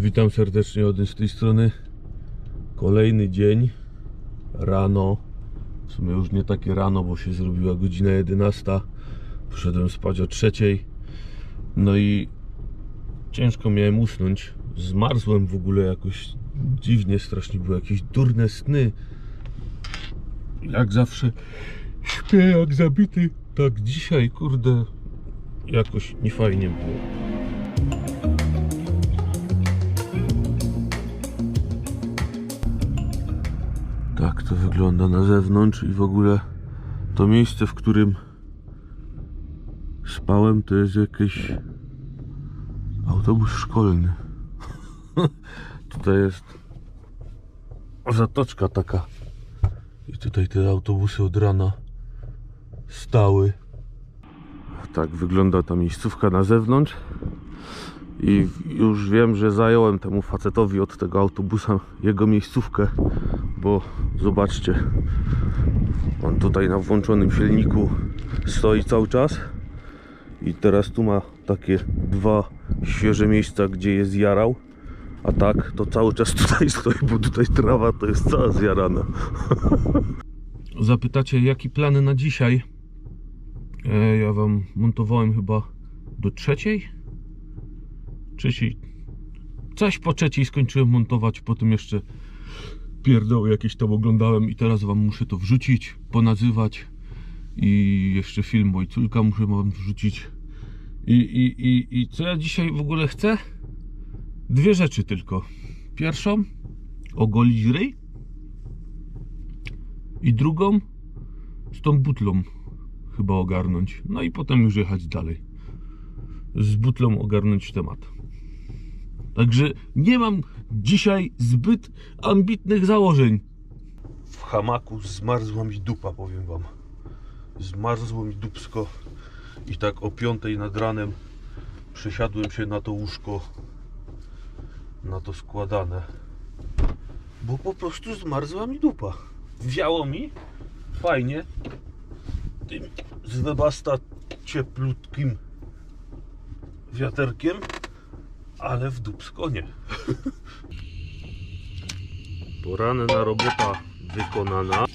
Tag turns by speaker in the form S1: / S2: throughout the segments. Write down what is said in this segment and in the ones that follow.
S1: Witam serdecznie od tej strony. Kolejny dzień. Rano. W sumie już nie takie rano, bo się zrobiła godzina 11. Poszedłem spać o trzeciej. No i ciężko miałem usnąć. Zmarzłem w ogóle jakoś dziwnie, strasznie były jakieś durne sny. Jak zawsze śpię jak zabity. Tak dzisiaj, kurde, jakoś niefajnie było. To wygląda na zewnątrz i w ogóle to miejsce, w którym spałem, to jest jakiś autobus szkolny. tutaj jest zatoczka taka. I tutaj te autobusy od rana stały. Tak wygląda ta miejscówka na zewnątrz. I już wiem, że zająłem temu facetowi od tego autobusa jego miejscówkę, bo zobaczcie, on tutaj na włączonym silniku stoi cały czas i teraz tu ma takie dwa świeże miejsca, gdzie jest jarał, a tak to cały czas tutaj stoi, bo tutaj trawa to jest cała zjarana. Zapytacie, jaki plany na dzisiaj? E, ja wam montowałem chyba do trzeciej? Trzeciej. Coś po trzeciej skończyłem montować, potem jeszcze pierdoły jakieś tam oglądałem i teraz wam muszę to wrzucić, ponazywać i jeszcze film Ojculka muszę wam wrzucić. I, i, i, I co ja dzisiaj w ogóle chcę? Dwie rzeczy tylko. Pierwszą ogolić ryj i drugą z tą butlą chyba ogarnąć. No i potem już jechać dalej. Z butlą ogarnąć temat. Także nie mam dzisiaj zbyt ambitnych założeń. W hamaku zmarzła mi dupa, powiem wam. Zmarzło mi dupsko i tak o piątej nad ranem przesiadłem się na to łóżko, na to składane, bo po prostu zmarzła mi dupa. Wiało mi fajnie tym z webasta cieplutkim wiaterkiem, ale w dupsko nie. Poranna robota wykonana.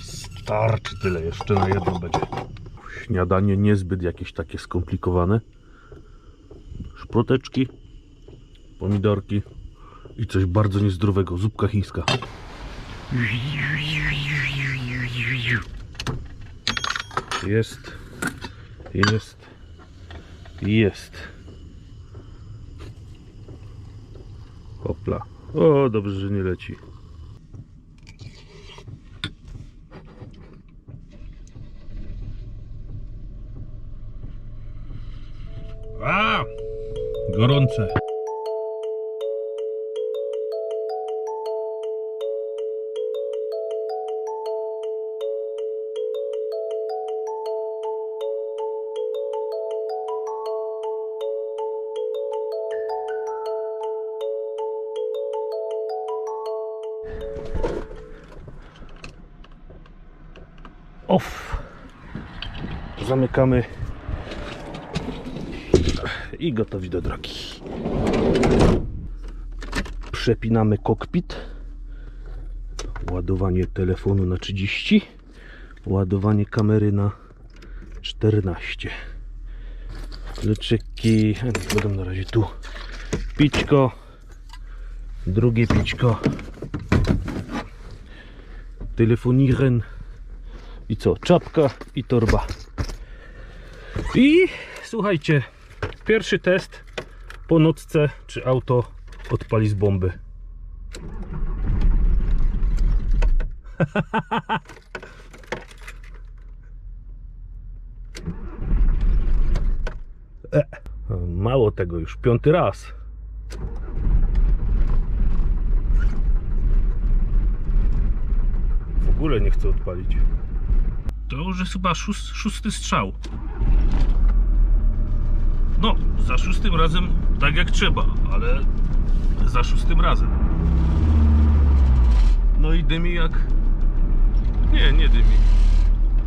S1: Starczy tyle, jeszcze na jedno będzie. Śniadanie niezbyt jakieś takie skomplikowane. Szproteczki, pomidorki i coś bardzo niezdrowego, zupka chińska. Jest, jest, jest. Hopla. O, dobrze, że nie leci. Gorące. Off. Zamykamy i gotowi do drogi. Przepinamy kokpit. Ładowanie telefonu na 30. Ładowanie kamery na 14. Kluczyki. Będę na razie tu. Pićko. Drugie pićko. Telefoniren. I co? Czapka i torba. I słuchajcie, pierwszy test po nocce, czy auto odpali z bomby. Mało tego, już piąty raz. W ogóle nie chcę odpalić. To już jest chyba szóst, szósty strzał. No, za szóstym razem tak jak trzeba, ale za szóstym razem. No i dymi jak Nie, nie dymi.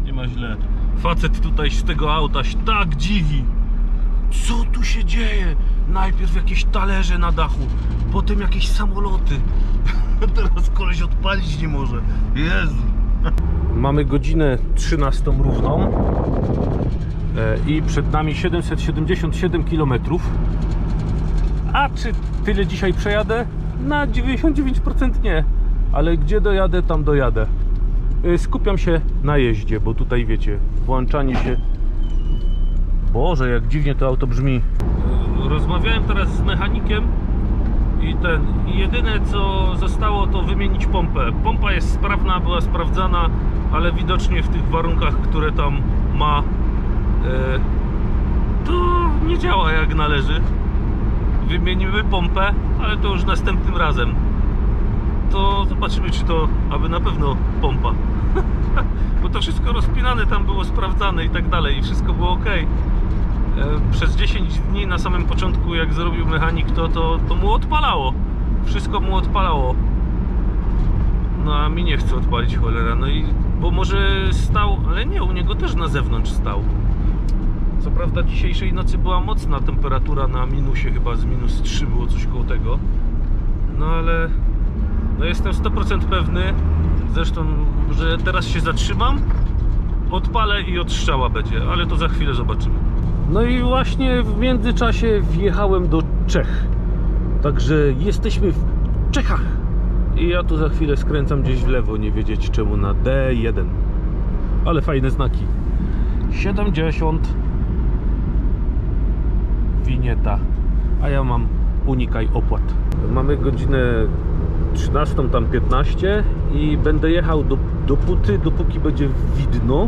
S1: Nie ma źle. Facet tutaj z tego auta się tak dziwi. Co tu się dzieje? Najpierw jakieś talerze na dachu, potem jakieś samoloty. Teraz koleś odpalić nie może. Jezu. Mamy godzinę 13 równą E, i przed nami 777 km. A czy tyle dzisiaj przejadę? Na 99% nie, ale gdzie dojadę, tam dojadę. E, Skupiam się na jeździe, bo tutaj wiecie, włączanie się. Boże, jak dziwnie to auto brzmi. Rozmawiałem teraz z mechanikiem i ten. Jedyne co zostało to wymienić pompę. Pompa jest sprawna, była sprawdzana, ale widocznie w tych warunkach, które tam ma, e, to nie działa jak należy. Wymienimy pompę, ale to już następnym razem. To zobaczymy, czy to aby na pewno pompa. Bo to wszystko rozpinane tam było sprawdzane i tak dalej, i wszystko było ok. Przez 10 dni na samym początku, jak zrobił mechanik, to, to, to mu odpalało. Wszystko mu odpalało. No a mi nie chce odpalić cholera. No i bo może stał, ale nie, u niego też na zewnątrz stał. Co prawda dzisiejszej nocy była mocna temperatura na minusie, chyba z minus 3 było coś koło tego. No ale no jestem 100% pewny, zresztą, że teraz się zatrzymam, odpalę i odstrzała będzie, ale to za chwilę zobaczymy. No i właśnie w międzyczasie wjechałem do Czech. Także jesteśmy w Czechach. I ja tu za chwilę skręcam gdzieś w lewo, nie wiedzieć czemu na D1. Ale fajne znaki. 70 winieta, a ja mam unikaj opłat. Mamy godzinę 13, tam 15 i będę jechał do, dopóty, dopóki będzie widno,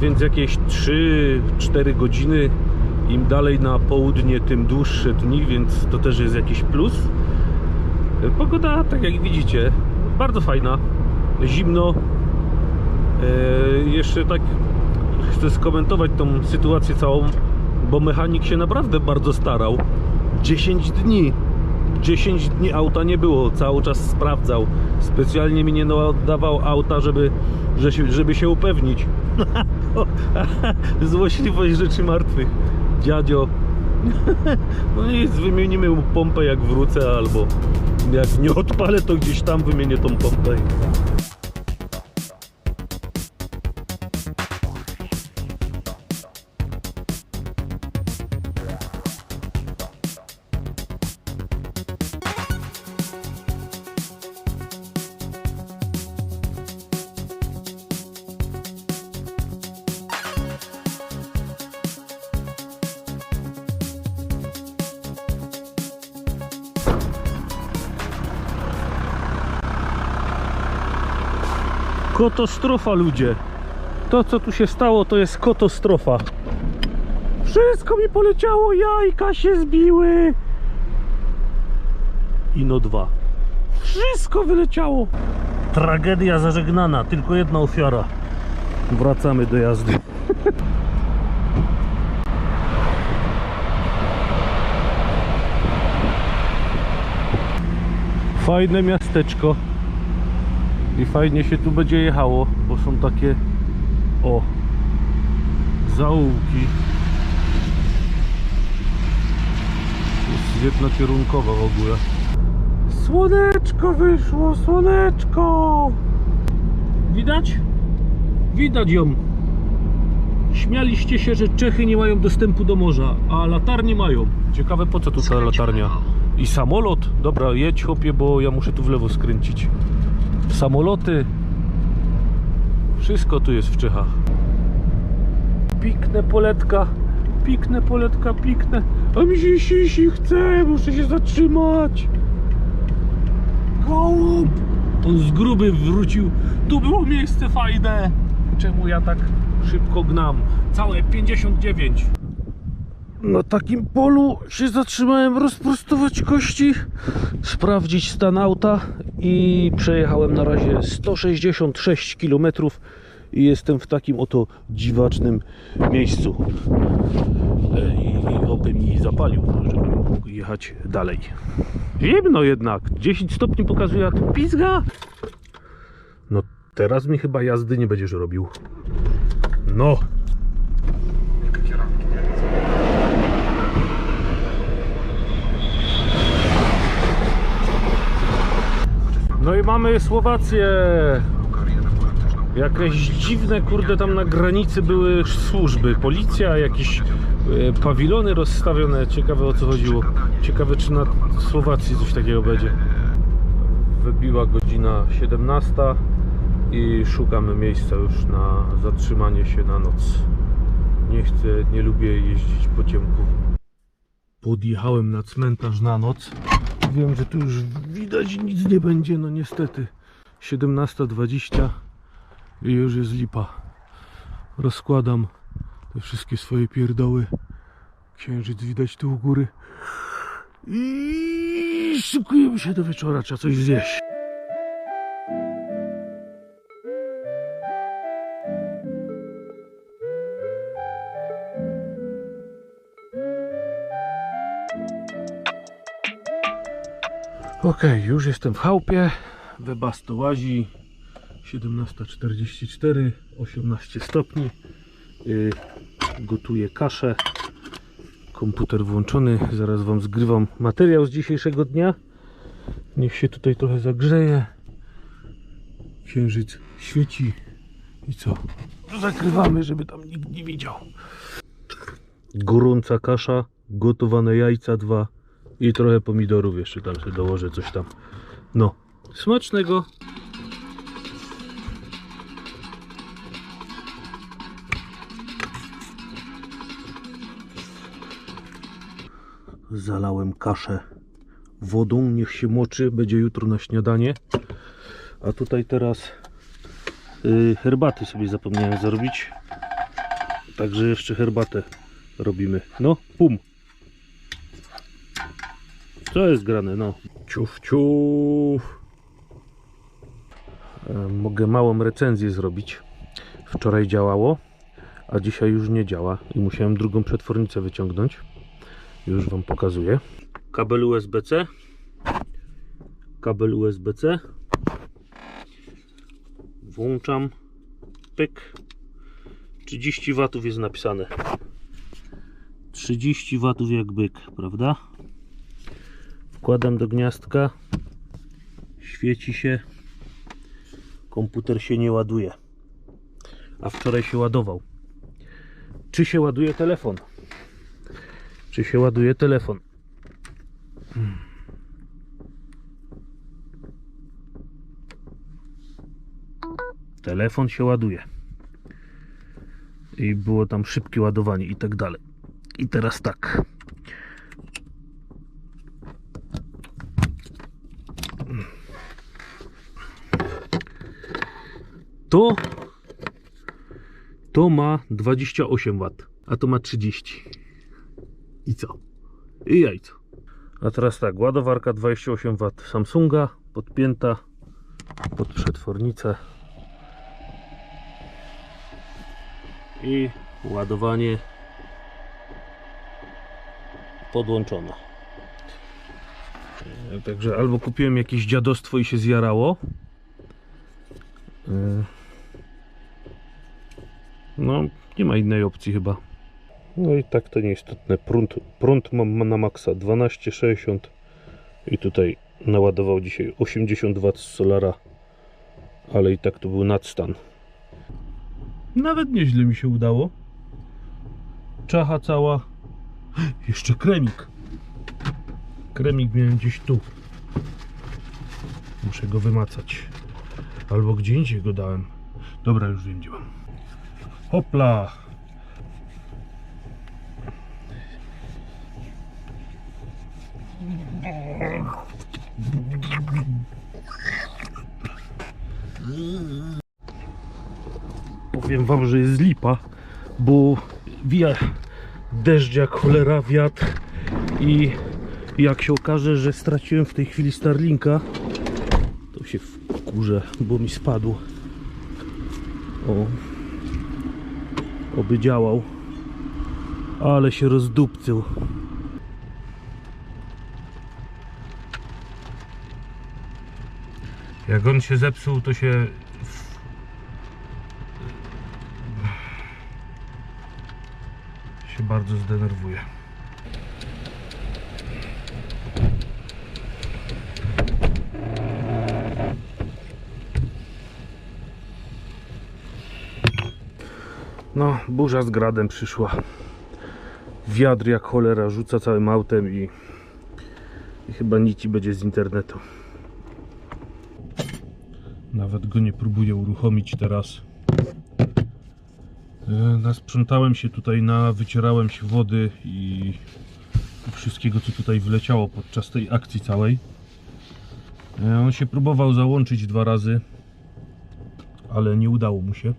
S1: więc jakieś 3-4 godziny. Im dalej na południe, tym dłuższe dni, więc to też jest jakiś plus. Pogoda, tak jak widzicie, bardzo fajna, zimno. Eee, jeszcze tak chcę skomentować tą sytuację całą, bo mechanik się naprawdę bardzo starał. 10 dni. 10 dni auta nie było, cały czas sprawdzał. Specjalnie mi nie oddawał auta, żeby, żeby się upewnić. Złośliwość rzeczy martwych. Dziadzio. No nic, wymienimy pompę jak wrócę, albo jak nie odpalę, to gdzieś tam wymienię tą pompę. Kotostrofa ludzie. To co tu się stało to jest kotostrofa. Wszystko mi poleciało, jajka się zbiły. Ino 2. Wszystko wyleciało. Tragedia zażegnana, tylko jedna ofiara. Wracamy do jazdy. Fajne miasteczko. I fajnie się tu będzie jechało, bo są takie o zaułki. Jest jednokierunkowa w ogóle. Słoneczko wyszło, słoneczko! Widać? Widać ją. Śmialiście się, że Czechy nie mają dostępu do morza, a latarnie mają. Ciekawe po co tu ta latarnia? I samolot? Dobra, jedź chłopie, bo ja muszę tu w lewo skręcić samoloty. Wszystko tu jest w Czechach. Piknę poletka, piknę poletka, piknę. A mi się sisi chce, muszę się zatrzymać. Gołąb! On z gruby wrócił. Tu było miejsce fajne. Czemu ja tak szybko gnam? Całe 59. Na takim polu się zatrzymałem rozprostować kości, sprawdzić stan auta i przejechałem na razie 166 km i jestem w takim oto dziwacznym miejscu. I oby mi zapalił, żebym mógł jechać dalej. Zimno jednak, 10 stopni pokazuje, a tu pizga. No Teraz mi chyba jazdy nie będziesz robił. No. No i mamy Słowację. Jakieś dziwne, kurde, tam na granicy były służby. Policja, jakieś e, pawilony rozstawione. Ciekawe o co chodziło. Ciekawe, czy na Słowacji coś takiego będzie. Wybiła godzina 17 i szukamy miejsca już na zatrzymanie się na noc. Nie chcę, nie lubię jeździć po ciemku. Podjechałem na cmentarz na noc. Wiem, że tu już widać nic nie będzie, no niestety. 17.20 i już jest lipa. Rozkładam te wszystkie swoje pierdoły. Księżyc widać tu u góry. I szykujemy się do wieczora, trzeba coś zjeść. Okej, już jestem w chałupie. Webasto łazi. 17.44, 18 stopni. Yy, gotuję kaszę. Komputer włączony. Zaraz Wam zgrywam materiał z dzisiejszego dnia. Niech się tutaj trochę zagrzeje. Księżyc świeci. I co? Zakrywamy, żeby tam nikt nie widział. Gorąca kasza, gotowane jajca dwa i trochę pomidorów jeszcze tam sobie dołożę coś tam. No, smacznego. Zalałem kaszę wodą, niech się moczy, będzie jutro na śniadanie. A tutaj teraz y, herbaty sobie zapomniałem zrobić. Także jeszcze herbatę robimy. No, pum. Co jest grane? No. Ciuf, ciuf. E, Mogę małą recenzję zrobić. Wczoraj działało, a dzisiaj już nie działa i musiałem drugą przetwornicę wyciągnąć. Już Wam pokazuję. Kabel USB-C. Kabel USB-C. Włączam. Pyk. 30 W jest napisane. 30 W jak byk, prawda? Wkładam do gniazdka. Świeci się. Komputer się nie ładuje. A wczoraj się ładował. Czy się ładuje telefon? Czy się ładuje telefon? Telefon się ładuje. I było tam szybkie ładowanie i tak dalej. I teraz tak. To to ma 28 W, a to ma 30. I co? I jajco. A teraz tak, ładowarka 28 W Samsunga, podpięta pod przetwornicę. I ładowanie podłączone. Także albo kupiłem jakieś dziadostwo i się zjarało. E, No, nie ma innej opcji chyba. No i tak to nieistotne. Prąd, prąd mam na maksa 12,60 i tutaj naładował dzisiaj 80 W z solara, ale i tak to był nadstan. Nawet nieźle mi się udało. Czacha cała. Jeszcze kremik. Kremik miałem gdzieś tu. Muszę go wymacać. Albo gdzie indziej go dałem. Dobra, już wiem gdzie mam. Hopla! Powiem wam, że jest lipa, bo wija deszcz jak cholera, wiatr i jak się okaże, że straciłem w tej chwili Starlinka, to się wkurzę, bo mi spadł. O, Oby działał. Ale się rozdupcył. Jak on się zepsuł, to się... się bardzo zdenerwuje. No, burza z gradem przyszła. Wiatr jak cholera rzuca całym autem i, i chyba nici będzie z internetu. Nawet go nie próbuję uruchomić teraz. E, Nasprzątałem się tutaj, na, wycierałem się wody i, wszystkiego co tutaj wleciało podczas tej akcji całej. E, On się próbował załączyć dwa razy, ale nie udało mu się.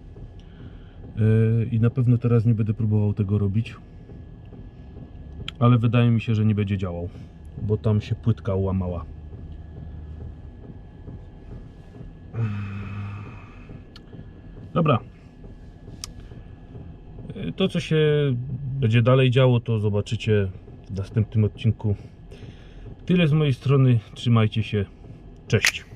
S1: E, I na pewno teraz nie będę próbował tego robić. Ale wydaje mi się, że nie będzie działał, bo tam się płytka łamała. Dobra. E, To, co się będzie dalej działo, to zobaczycie w następnym odcinku. Tyle z mojej strony. Trzymajcie się. Cześć.